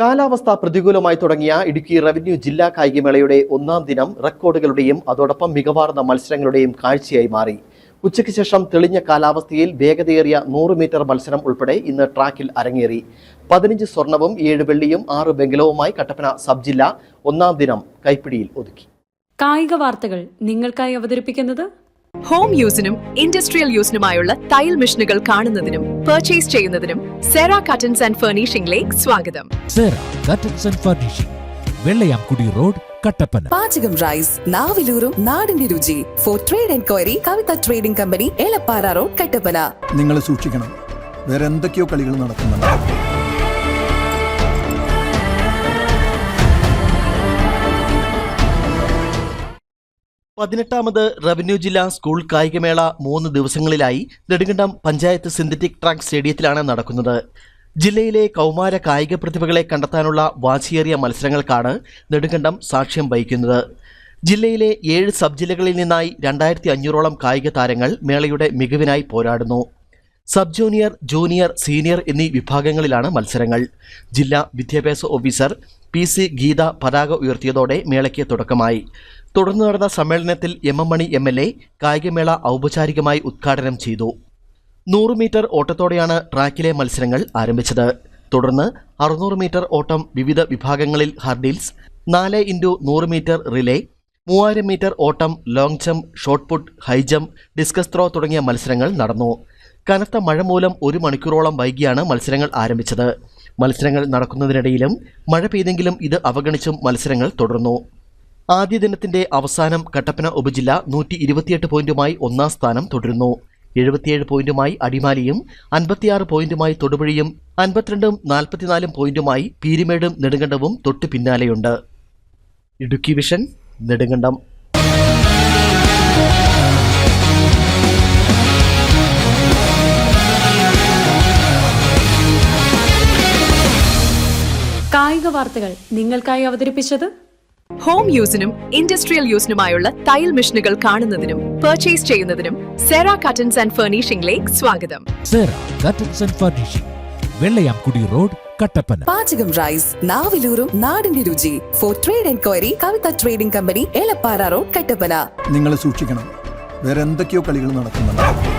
കാലാവസ്ഥ പ്രതികൂലമായി തുടങ്ങിയ ഇടുക്കി റവന്യൂ ജില്ലാ കായികമേളയുടെ ഒന്നാം ദിനം റെക്കോർഡുകളുടെയും അതോടൊപ്പം മികവാർന്ന മത്സരങ്ങളുടെയും കാഴ്ചയായി മാറി. ഉച്ചയ്ക്ക് ശേഷം തെളിഞ്ഞ കാലാവസ്ഥയിൽ വേഗതയേറിയ നൂറ് മീറ്റർ മത്സരം ഉൾപ്പെടെ ഇന്ന് ട്രാക്കിൽ അരങ്ങേറി. പതിനഞ്ച് സ്വർണവും ഏഴ് വെള്ളിയും ആറ് വെങ്കലവുമായി കട്ടപ്പന സബ് ജില്ല ഒന്നാം ദിനം കൈപ്പിടിയിൽ ഒതുക്കി. കായിക വാർത്തകൾ നിങ്ങൾക്കായി അവതരിപ്പിക്കുന്നത് ഹോം യൂസിനും ഇൻഡസ്ട്രിയൽ യൂസിനുമായുള്ള തയ്യൽ മെഷീനുകൾ കാണുന്നതിനും പർച്ചേസ് ചെയ്യുന്നതിനും സെറ കട്ടൻസ് ആൻഡ് ഫർണിഷിംഗിലേക്ക് സ്വാഗതം. Sera curtains and furnishing Vellayamkudy road Kattappana. പാചകം റൈസ് നാവിലൂറും നാടിന്റെ രുചി. For trade enquiry Kavitha trading company Elappara road Kattappana. നിങ്ങൾ സൂക്ഷിക്കണം. വേറെ എന്തൊക്കെയോ കളികൾ നടക്കുന്നുണ്ട്. പതിനെട്ടാമത് റവന്യൂ ജില്ലാ സ്കൂൾ കായികമേള മൂന്ന് ദിവസങ്ങളിലായി നെടുങ്കണ്ടം പഞ്ചായത്ത് സിന്തറ്റിക് ട്രാക്ക് സ്റ്റേഡിയത്തിലാണ് നടക്കുന്നത്. ജില്ലയിലെ കൗമാര കായിക പ്രതിഭകളെ കണ്ടെത്താനുള്ള വാശിയേറിയ മത്സരങ്ങൾക്കാണ് നെടുങ്കണ്ടം സാക്ഷ്യം വഹിക്കുന്നത്. ജില്ലയിലെ ഏഴ് സബ് ജില്ലകളിൽ നിന്നായി രണ്ടായിരത്തി അഞ്ഞൂറോളം കായിക താരങ്ങൾ മേളയുടെ മികവിനായി പോരാടുന്നു. സബ് ജൂനിയർ ജൂനിയർ സീനിയർ എന്നീ വിഭാഗങ്ങളിലാണ് മത്സരങ്ങൾ. ജില്ലാ വിദ്യാഭ്യാസ ഓഫീസർ പി സി ഗീത പതാക ഉയർത്തിയതോടെ മേളയ്ക്ക് തുടക്കമായി. തുടർന്ന് നടന്ന സമ്മേളനത്തിൽ M M Mani M L A കായികമേള ഔപചാരികമായി ഉദ്ഘാടനം ചെയ്തു. നൂറ് മീറ്റർ ഓട്ടത്തോടെയാണ് ട്രാക്കിലെ മത്സരങ്ങൾ ആരംഭിച്ചത്. തുടർന്ന് അറുന്നൂറ് മീറ്റർ ഓട്ടം വിവിധ വിഭാഗങ്ങളിൽ ഹർഡിൽസ് നാല് ഇന്റു നൂറ് മീറ്റർ റിലേ മൂവായിരം മീറ്റർ ഓട്ടം long jump shot put high jump discus throw തുടങ്ങിയ മത്സരങ്ങൾ നടന്നു. കനത്ത മഴ മൂലം ഒരു മണിക്കൂറോളം വൈകിയാണ് മത്സരങ്ങൾ ആരംഭിച്ചത്. മത്സരങ്ങൾ നടക്കുന്നതിനിടയിലും മഴ പെയ്തെങ്കിലും ഇത് അവഗണിച്ചും മത്സരങ്ങൾ തുടർന്നു. ആദ്യ ദിനത്തിന്റെ അവസാനം കട്ടപ്പന ഉപജില്ല നൂറ്റി ഇരുപത്തിയെട്ട് പോയിന്റുമായി ഒന്നാം സ്ഥാനം തുടരുന്നു. എഴുപത്തിയേഴ് പോയിന്റുമായി അടിമാലിയും അൻപത്തിയാറ് പോയിന്റുമായി തൊടുപുഴയും അൻപത്തിരണ്ടും നാൽപ്പത്തിനാലും പോയിന്റുമായി പീരിമേടും നെടുങ്കണ്ടവും തൊട്ടു പിന്നാലെയുണ്ട്. ഇടുക്കി വിഷൻ നെടുങ്കണ്ടം. കായിക വാർത്തകൾ നിങ്ങൾക്കായി അവതരിപ്പിച്ചത് ഹോം യൂസിനും ഇൻഡസ്ട്രിയൽ യൂസിനുമായുള്ള തയ്യൽ മെഷീനുകൾ കാണുന്നതിനും പർച്ചേസ് ചെയ്യുന്നതിനും സെറ കട്ടൻസ് ആൻഡ് ഫർണിഷിംഗിലേക്ക് സ്വാഗതം. Sera curtains and furnishing Vellayamkudy road Kattappana. പാചകം റൈസ് നാവിലൂറും നാടിന്റെ രുചി. For trade enquiry Kavitha trading company Elappara road Kattappana. നിങ്ങൾ സൂക്ഷിക്കണം. വേറെ എന്തൊക്കെയോ കളികൾ നടക്കുന്നുണ്ട്.